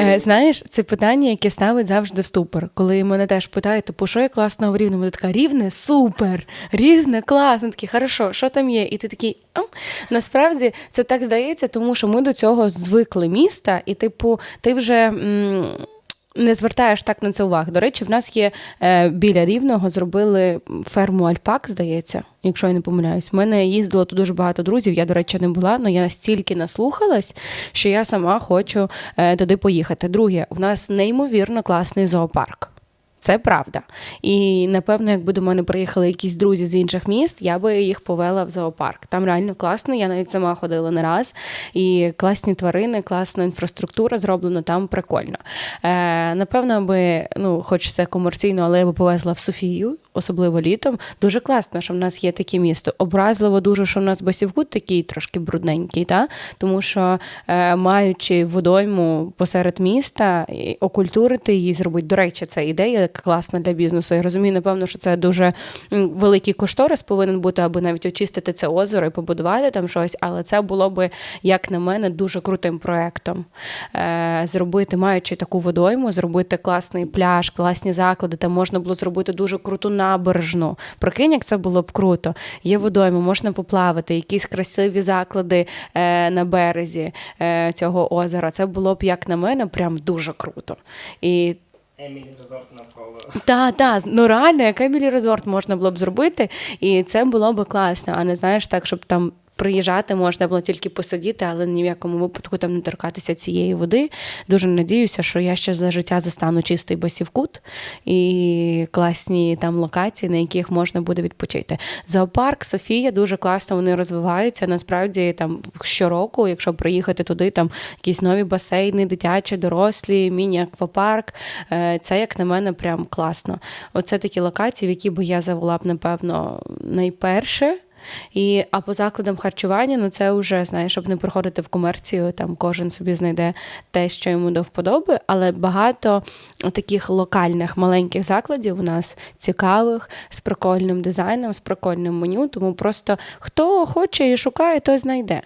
Е, знаєш, це питання, яке ставить завжди в ступор. Коли мене теж питають, типу, що я класного в рівному? Ти така рівне, супер, рівне, класно, такі, хорошо, що там є? І ти такий. «Ам». Насправді це так здається, тому що ми до цього звикли міста, і, типу, ти вже. м, не звертаєш так на це уваги. До речі, в нас є е, біля рівного зробили ферму Альпак, здається, якщо я не помиляюсь. В мене їздило тут дуже багато друзів. Я, до речі, не була, але я настільки наслухалась, що я сама хочу е, туди поїхати. Друге, в нас неймовірно класний зоопарк. Це правда. І напевно, якби до мене приїхали якісь друзі з інших міст, я би їх повела в зоопарк. Там реально класно. Я навіть сама ходила не раз. І класні тварини, класна інфраструктура зроблена там прикольно. Е, напевно, би, ну, хоч це комерційно, але я би повезла в Софію, особливо літом. Дуже класно, що в нас є таке місто. Образливо дуже, що в нас Басівкут такий трошки брудненький, та? тому що е, маючи водойму посеред міста, окультурити її зробити. До речі, це ідея класна для бізнесу. Я розумію, напевно, що це дуже великий кошторис повинен бути, аби навіть очистити це озеро і побудувати там щось, але це було би, як на мене, дуже крутим проектом. Е, зробити, маючи таку водойму, зробити класний пляж, класні заклади, там можна було зробити дуже круту набережну. Прикинь, як це було б круто. Є водойми, можна поплавати, якісь красиві заклади е, на березі е, цього озера. Це було б, як на мене, прям дуже круто. І Емілі Резорт навколо. Так, так, ну реально, як Емілі Резорт можна було б зробити, і це було б класно, а не знаєш так, щоб там. Приїжджати можна було тільки посидіти, але ні в якому випадку там не торкатися цієї води. Дуже надіюся, що я ще за життя застану чистий басівкут і класні там локації, на яких можна буде відпочити. Зоопарк Софія дуже класно вони розвиваються. Насправді там щороку, якщо приїхати туди, там якісь нові басейни, дитячі, дорослі, міні-аквапарк. Е, Це, як на мене, прям класно. Оце такі локації, в які би я завела б, напевно, найперше. І, а по закладам харчування, ну це вже знаєш, щоб не приходити в комерцію, там кожен собі знайде те, що йому до вподоби. Але багато таких локальних маленьких закладів у нас цікавих, з прикольним дизайном, з прикольним меню. Тому просто хто хоче і шукає, той знайде.